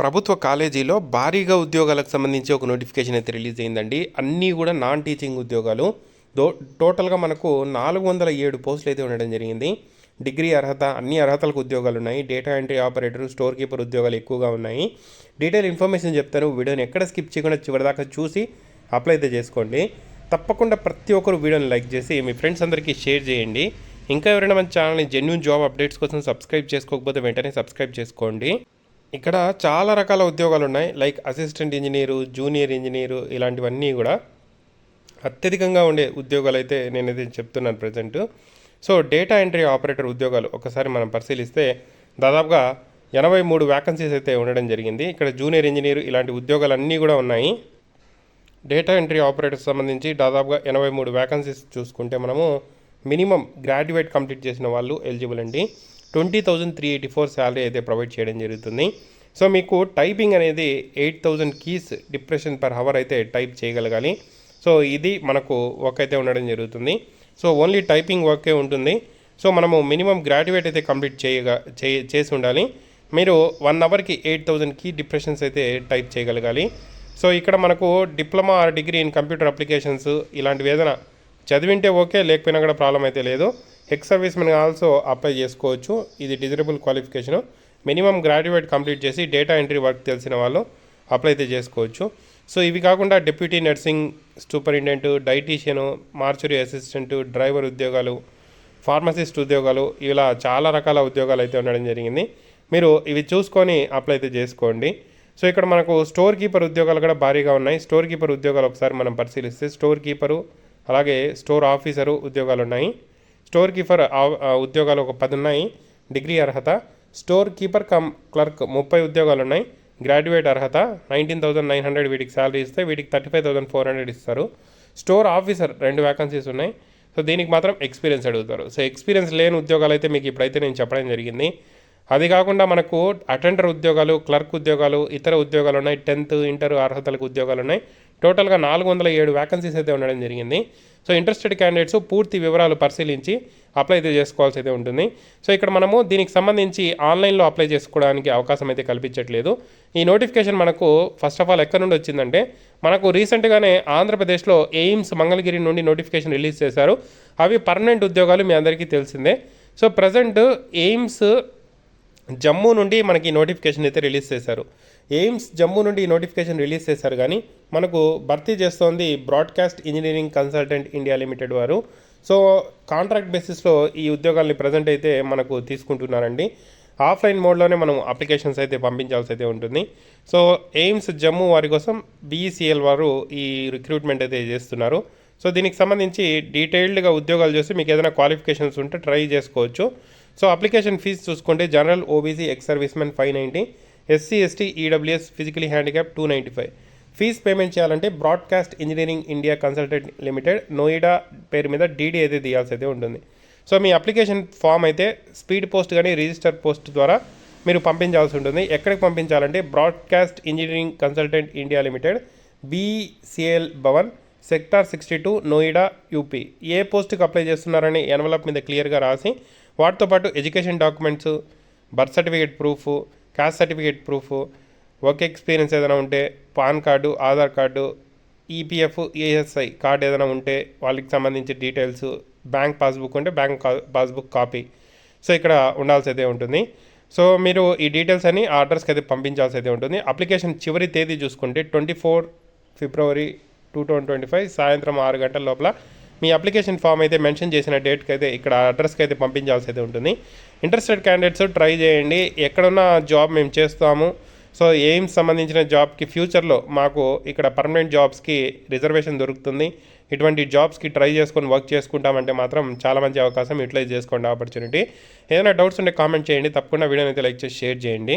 ప్రభుత్వ కాలేజీలో భారీగా ఉద్యోగాలకు సంబంధించి ఒక నోటిఫికేషన్ అయితే రిలీజ్ అయిందండి. అన్నీ కూడా నాన్ టీచింగ్ ఉద్యోగాలు. దో టోటల్గా మనకు నాలుగు వందల ఏడు పోస్టులు అయితే ఉండడం జరిగింది. డిగ్రీ అర్హత అన్ని అర్హతలకు ఉద్యోగాలు ఉన్నాయి. Data entry operator store keeper ఉద్యోగాలు ఎక్కువగా ఉన్నాయి. డీటెయిల్ ఇన్ఫర్మేషన్ చెప్తాను. వీడియోని ఎక్కడ స్కిప్ చేయకుండా చివరిదాకా చూసి అప్లై అయితే చేసుకోండి. తప్పకుండా ప్రతి ఒక్కరు వీడియోని లైక్ చేసి మీ ఫ్రెండ్స్ అందరికీ షేర్ చేయండి. ఇంకా ఎవరైనా మన ఛానల్ని జెన్యున్ జాబ్ అప్డేట్స్ కోసం సబ్స్క్రైబ్ చేసుకోకపోతే వెంటనే సబ్స్క్రైబ్ చేసుకోండి. ఇక్కడ చాలా రకాల ఉద్యోగాలు ఉన్నాయి. Like assistant engineer junior engineer ఇలాంటివన్నీ కూడా అత్యధికంగా ఉండే ఉద్యోగాలు అయితే నేనైతే చెప్తున్నాను present so data entry operator ఉద్యోగాలు ఒకసారి మనం పరిశీలిస్తే దాదాపుగా ఎనభై మూడు వ్యాకన్సీస్ అయితే ఉండడం జరిగింది. ఇక్కడ జూనియర్ ఇంజనీర్ ఇలాంటి ఉద్యోగాలన్నీ కూడా ఉన్నాయి. డేటా ఎంట్రీ ఆపరేటర్ సంబంధించి దాదాపుగా ఎనభై మూడు వ్యాకన్సీస్ చూసుకుంటే మనము మినిమం గ్రాడ్యుయేట్ కంప్లీట్ చేసిన వాళ్ళు ఎలిజిబుల్ అండి. Twenty thousand three eighty four salary అయితే ప్రొవైడ్ చేయడం జరుగుతుంది. సో మీకు టైపింగ్ అనేది eight thousand keys depression per hour అయితే టైప్ చేయగలగాలి. సో ఇది మనకు వర్క్ అయితే ఉండడం జరుగుతుంది. సో ఓన్లీ టైపింగ్ వర్కే ఉంటుంది. సో మనము మినిమం గ్రాడ్యుయేట్ అయితే కంప్లీట్ చేయగా చే- చేసి ఉండాలి. మీరు వన్ అవర్కి ఎయిట్ థౌజండ్ కీ డిప్రెషన్స్ అయితే టైప్ చేయగలగాలి. సో ఇక్కడ మనకు diploma or degree in computer applications ఇలాంటివి ఏదైనా చదివింటే ఓకే లేకపోయినా కూడా ప్రాబ్లం అయితే లేదు. Ex service men also apply చేసుకోవచ్చు. ఇది desirable qualification. Minimum graduate complete చేసి డేటా ఎంట్రీ వర్క్ తెలిసిన వాళ్ళు అప్లై అయితే చేసుకోవచ్చు. సో ఇవి కాకుండా deputy nursing superintendent dietician mortuary assistant driver ఉద్యోగాలు ఫార్మసిస్ట్ ఉద్యోగాలు ఇలా చాలా రకాల ఉద్యోగాలు అయితే ఉండడం జరిగింది. మీరు ఇవి చూసుకొని అప్లై అయితే చేసుకోండి. సో ఇక్కడ మనకు స్టోర్ కీపర్ ఉద్యోగాలు కూడా భారీగా ఉన్నాయి. స్టోర్ కీపర్ ఉద్యోగాలు ఒకసారి మనం పరిశీలిస్తే స్టోర్ కీపరు అలాగే స్టోర్ ఆఫీసరు ఉద్యోగాలు ఉన్నాయి స్టోర్ కీపర్ ఉద్యోగాలు ఒక పది ఉన్నాయి డిగ్రీ అర్హత. స్టోర్ కీపర్ కమ్ క్లర్క్ ముప్పై ఉద్యోగాలు ఉన్నాయి గ్రాడ్యుయేట్ అర్హత నైన్టీన్ థౌసండ్ నైన్ హండ్రెడ్ వీటికి శాలరీ ఇస్తే వీటికి thirty five thousand four hundred ఇస్తారు. స్టోర్ ఆఫీసర్ రెండు వ్యాకన్సీస్ ఉన్నాయి. సో దీనికి మాత్రం ఎక్స్పీరియన్స్ అడుగుతారు. సో ఎక్స్పీరియన్స్ లేని ఉద్యోగాలు అయితే మీకు ఇప్పుడైతే నేను చెప్పడం జరిగింది. అది కాకుండా మనకు అటెండర్ ఉద్యోగాలు క్లర్క్ ఉద్యోగాలు ఇతర ఉద్యోగాలు ఉన్నాయి టెన్త్ ఇంటర్ అర్హతలకు ఉద్యోగాలు ఉన్నాయి టోటల్గా నాలుగు వందల ఏడు వ్యాకన్సీస్ అయితే ఉండడం జరిగింది. సో ఇంట్రెస్టెడ్ క్యాండిడేట్స్ పూర్తి వివరాలు పరిశీలించి అప్లై అయితే చేసుకోవాల్సి అయితే ఉంటుంది. సో ఇక్కడ మనము దీనికి సంబంధించి ఆన్లైన్లో అప్లై చేసుకోవడానికి అవకాశం అయితే కల్పించట్లేదు. ఈ నోటిఫికేషన్ మనకు ఫస్ట్ ఆఫ్ ఆల్ ఎక్కడి నుండి వచ్చిందంటే మనకు రీసెంట్గానే ఆంధ్రప్రదేశ్లో ఎయిమ్స్ మంగళగిరి నుండి నోటిఫికేషన్ రిలీజ్ చేశారు. అవి పర్మనెంట్ ఉద్యోగాలు మీ అందరికీ తెలిసిందే. సో ప్రజెంట్ ఎయిమ్స్ జమ్మూ నుండి మనకి నోటిఫికేషన్ అయితే రిలీజ్ చేశారు. ఎయిమ్స్ జమ్మూ నుండి ఈ నోటిఫికేషన్ రిలీజ్ చేశారు కానీ మనకు భర్తీ చేస్తోంది broadcast engineering consultant India limited వారు. సో కాంట్రాక్ట్ బేసిస్లో ఈ ఉద్యోగాల్ని ప్రజెంట్ అయితే మనకు తీసుకుంటున్నారండి. ఆఫ్లైన్ మోడ్లోనే మనం అప్లికేషన్స్ అయితే పంపించాల్సి అయితే ఉంటుంది. సో ఎయిమ్స్ జమ్మూ వారి కోసం బీఈసీఎల్ వారు ఈ రిక్రూట్మెంట్ అయితే చేస్తున్నారు. సో దీనికి సంబంధించి డీటెయిల్డ్గా ఉద్యోగాలు చూసి మీకు ఏదైనా క్వాలిఫికేషన్స్ ఉంటే ట్రై చేసుకోవచ్చు. సో అప్లికేషన్ ఫీజు చూసుకుంటే general OBC ex service men five ninety SC ST EWS physically handicap two ninety five. Fee payment చేయాలంటే broadcast engineering India consultant limited Noida పేరు మీద డీడీ అయితే తీయాల్సి అయితే ఉంటుంది. సో మీ అప్లికేషన్ ఫామ్ అయితే స్పీడ్ పోస్ట్ కానీ రిజిస్టర్ పోస్ట్ ద్వారా మీరు పంపించాల్సి ఉంటుంది. ఎక్కడికి పంపించాలంటే broadcast engineering consultant India limited BCL Bhavan sector sixty two Noida UP. ఏ పోస్ట్కి అప్లై చేస్తున్నారని ఎన్వలప్ మీద క్లియర్గా రాసి వాటితో పాటు education documents birth certificate proof caste certificate proof work experience ఏదైనా ఉంటే PAN card Aadhaar card EPF ASI card ఏదైనా ఉంటే వాళ్ళకి సంబంధించి డీటెయిల్స్ బ్యాంక్ పాస్బుక్ ఉంటే బ్యాంక్ కా- పాస్బుక్ కాపీ. సో ఇక్కడ ఉండాల్సి ఉంటుంది. సో మీరు ఈ డీటెయిల్స్ అని ఆ అడ్రస్కి అయితే పంపించాల్సి అయితే ఉంటుంది. అప్లికేషన్ చివరి తేదీ చూసుకుంటే twenty four February two thousand twenty five సాయంత్రం ఆరు గంటల లోపల మీ అప్లికేషన్ ఫామ్ అయితే మెన్షన్ చేసిన డేట్కి అయితే ఇక్కడ అడ్రస్కి అయితే పంపించాల్సి అయితే ఉంటుంది. ఇంట్రెస్టెడ్ క్యాండిడేట్స్ ట్రై చేయండి. ఎక్కడున్న జాబ్ మేము చేస్తాము. సో ఎయిమ్స్ సంబంధించిన జాబ్కి ఫ్యూచర్లో మాకు ఇక్కడ పర్మనెంట్ జాబ్స్కి రిజర్వేషన్ దొరుకుతుంది. ఇటువంటి జాబ్స్కి ట్రై చేసుకొని వర్క్ చేసుకుంటామంటే మాత్రం చాలా మంచి అవకాశం యూటిలైజ్ చేసుకోండి ఆపర్చునిటీ ఏదైనా డౌట్స్ ఉంటే కామెంట్ చేయండి. తప్పకుండా వీడియోని అయితే లైక్ చేసి షేర్ చేయండి.